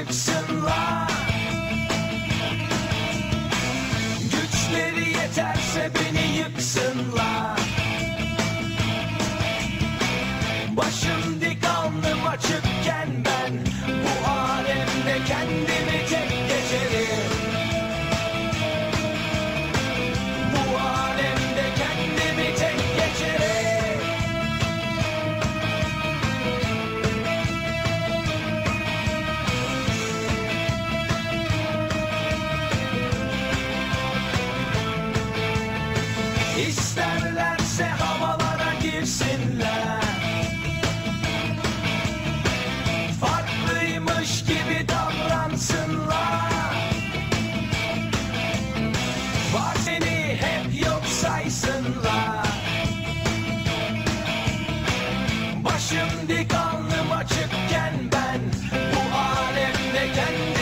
çıksınlar Güçleri yeterse beni yıksınlar. Başım Başım dik alnım açıkken ben Bu alemde kendim